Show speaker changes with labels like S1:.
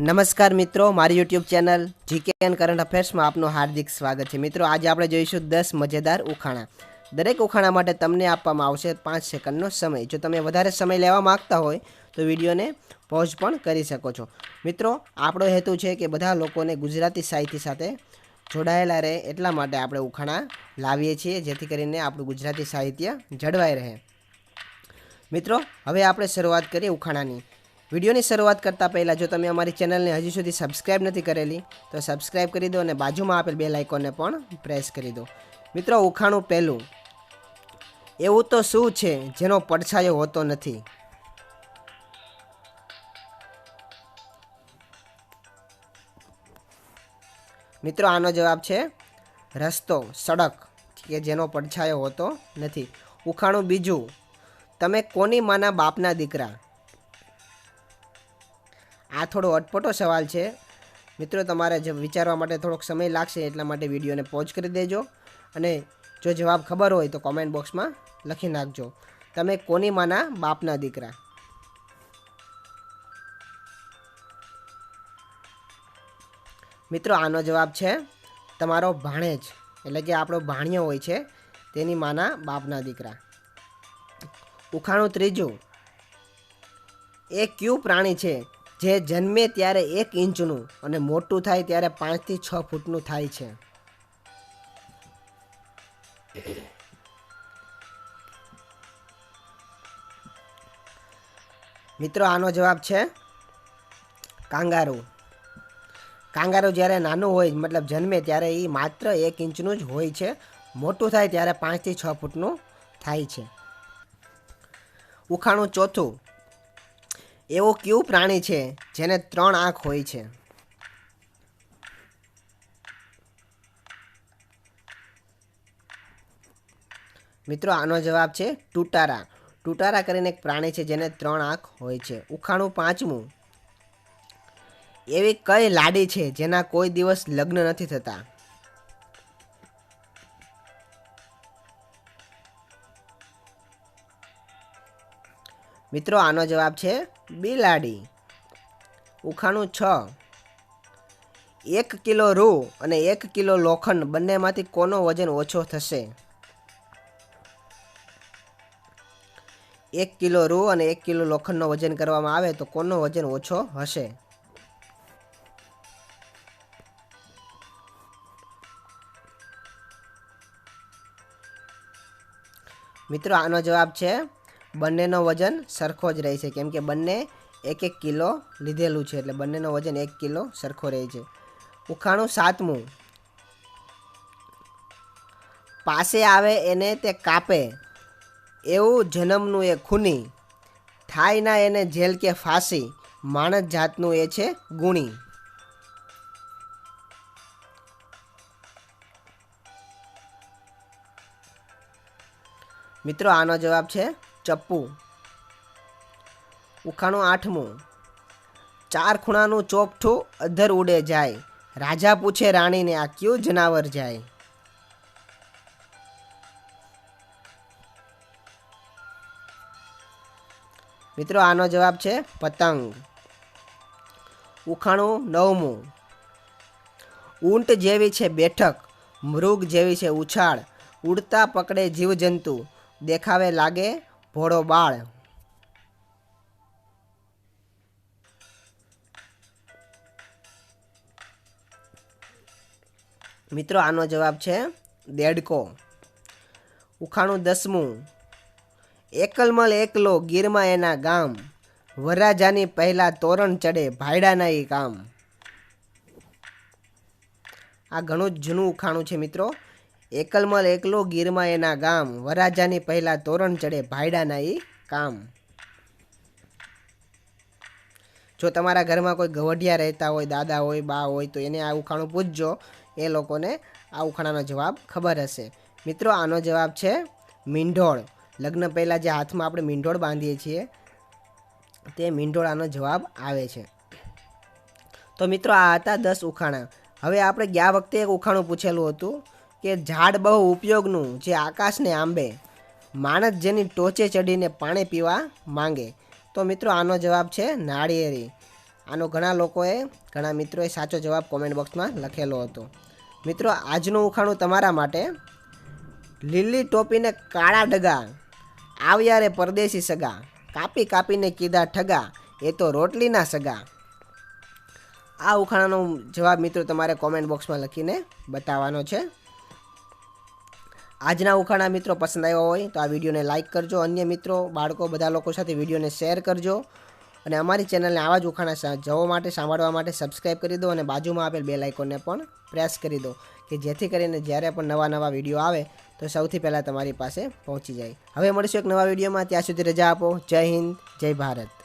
S1: નમસ્કાર મિત્રો, મારી YouTube channel GK and current અફેર્સમાં આપનું હાર્દિક સ્વાગત છે. મિત્રો, આજે આપણે જોઈશું દસ મજેદાર ઉખાણા. દરેક ઉખાણા માટે તમને આપવામાં આવશે પાંચ સેકન્ડનો સમય. જો તમે વધારે સમય લેવા માગતા હોય, તો વિડીયોને પોઝ પણ કરી શકો છો. મિત્રો, આપણો હેતુ છે કે બધા લોકોને ગુજરાતી સાહિત્ય સાથે જોડાયેલા રહે એટલા માટે આપણે ઉખાણા લાવીએ છીએ, જેથી કરીને આપણું ગુજરાતી સાહિત્ય જળવાઈ રહે. મિત્રો, હવે આપણે શરૂઆત કરીએ ઉખાણાની. વિડીયોની શરૂઆત કરતાં પહેલાં જો તમે અમારી ચેનલને હજી સુધી સબસ્ક્રાઇબ નથી કરેલી, તો સબસ્ક્રાઇબ કરી દો અને બાજુમાં આપેલ બે લાઇકોનને પણ પ્રેસ કરી દો. મિત્રો, ઉખાણું પહેલું. એવું તો શું છે જેનો પડછાયો હોતો નથી? મિત્રો, આનો જવાબ છે રસ્તો, સડક, કે જેનો પડછાયો હોતો નથી. ઉખાણું બીજું. તમે કોની માના બાપના દીકરા? આ થોડો અટપટો સવાલ છે. મિત્રો, તમારે વિચારવા માટે થોડોક સમય લાગશે એટલા માટે વિડીયોને પોઝ કરી દેજો અને જો જવાબ ખબર હોય તો કોમેન્ટ બોક્સમાં લખી નાખજો. તમે કોની માના બાપના દીકરા? મિત્રો, આનો જવાબ છે તમારો ભાણેજ, એટલે કે આપણો ભાણિયો હોય છે, તેની માના બાપના દીકરા. ઉખાણું ત્રીજું, એ કયું પ્રાણી છે? જે જન્મે ત્યારે એક ઇંચનું અને મોટું થાય ત્યારે પાંચથી છ ફૂટનું થાય છે. મિત્રો, આનો જવાબ છે કાંગારું. કાંગારું જ્યારે નાનું હોય, મતલબ જન્મે ત્યારે એ માત્ર એક ઇંચનું જ હોય છે. મોટું થાય ત્યારે પાંચથી છ ફૂટનું થાય છે. ઉખાણું ચોથું. એવું કયું પ્રાણી છે જેને ત્રણ આંખ હોય છે? મિત્રો, આનો જવાબ છે ટુટારા. ટુટારા કરીને એક પ્રાણી છે જેને ત્રણ આંખ હોય છે. ઉખાણું પાંચમું. એવી કઈ લાડી છે જેના કોઈ દિવસ લગ્ન નથી થતા? મિત્રો, આનો જવાબ છે બિલાડી. ઉખાણું છ. એક કિલો રૂ અને એક કિલો લોખંડ બંનેમાંથી કોનો વજન ઓછો થશે? એક કિલો રૂ અને એક કિલો લોખંડનો વજન કરવામાં આવે તો કોનો વજન ઓછો હશે? મિત્રો, આનો જવાબ છે બંનેનો વજન સરખો જ રહે છે. કેમ કે બંને એક એક કિલો લીધેલું છે એટલે બંનેનો વજન એક કિલો સરખો રહે છે. ઉખાણું સાતમું. પાસે આવે એને તે કાપે એવું જન્મનું એ ખૂની. થાય ના એને જેલ કે ફાંસી. માણસ જાતનું એ છે ગુણી. મિત્રો આનો જવાબ છે ચપ્પુ. ઉખાણું આઠમું. ચાર ખૂણાનું ચોપઠું અધર ઉડે જાય. રાજા પૂછે રાણીને, આ કયું જનાવર જાય? મિત્રો, આનો જવાબ છે પતંગ. ઉખાણું નવમું. ઊંટ જેવી છે બેઠક, મૃગ જેવી છે ઉછાળ. ઉડતા પકડે જીવજંતુ. દેખાવે લાગે ભોળો બાળ. મિત્રો, આનો જવાબ છે દેડકો. ઉખાણું દસમું. એકલમલ એકલો ગીરમાં એના ગામ. વરરાજાની પહેલાં તોરણ ચડે ભાયડાના એ કામ આ ઘણું જ જૂનું ઉખાણું છે મિત્રો. એકલમલ એકલો ગીરમાં એના ગામ વરાજાની પહેલા તોરણ ચડે ભાયડાના એ કામ. જો તમારા ઘરમાં કોઈ ગવઢિયા રહેતા હોય, દાદા હોય, બા હોય, તો એને આ ઉખાણું પૂછજો. એ લોકોને આ ઉખાણાનો જવાબ ખબર હશે. મિત્રો, આનો જવાબ છે મીંઢોળ. લગ્ન પહેલાં જે હાથમાં આપણે મીંઢોળ બાંધીએ છીએ, તે મીંઢોળ આનો જવાબ આવે છે. તો મિત્રો, આ હતા દસ ઉખાણા. હવે આપણે ગયા વખતે એક ઉખાણું પૂછેલું હતું. કે ઝાડ બહુ ઉપયોગનું જે આકાશને આંબે. માણસ જેની ટોચે ચડીને પાણી પીવા માંગે. તો મિત્રો આનો જવાબ છે નાળિયેરી. આનો ઘણા લોકોએ, ઘણા મિત્રોએ સાચો જવાબ કોમેન્ટ બોક્સમાં લખેલો હતો. મિત્રો આજનું ઉખાણું તમારા માટે. લીલી ટોપીને કાળા ડગા. આવ્યા રે પરદેશી સગા. કાપી કાપીને કીધા ઠગા. એ તો રોટલીના સગા. આ ઉખાણાનો જવાબ મિત્રો તમારે કોમેન્ટ બોક્સમાં લખીને બતાવવાનો છે. આજના ઉખાણા મિત્રો પસંદ આવ્યા હોય તો આ વિડીયોને લાઇક કરજો. અન્ય મિત્રો, બાળકો, બધા લોકો સાથે વિડીયોને શેર કરજો. અને અમારી ચેનલને આવા જ ઉખાણા જવા માટે, સાંભળવા માટે સબસ્ક્રાઈબ કરી દો અને બાજુમાં આપેલ બે લાઇકોને પણ પ્રેસ કરી દો કે જેથી કરીને જ્યારે પણ નવા નવા વીડિયો આવે તો સૌથી પહેલાં તમારી પાસે પહોંચી જાય. હવે મળીશું એક નવા વિડીયોમાં. ત્યાં સુધી રજા આપો. જય હિન્દ, જય ભારત.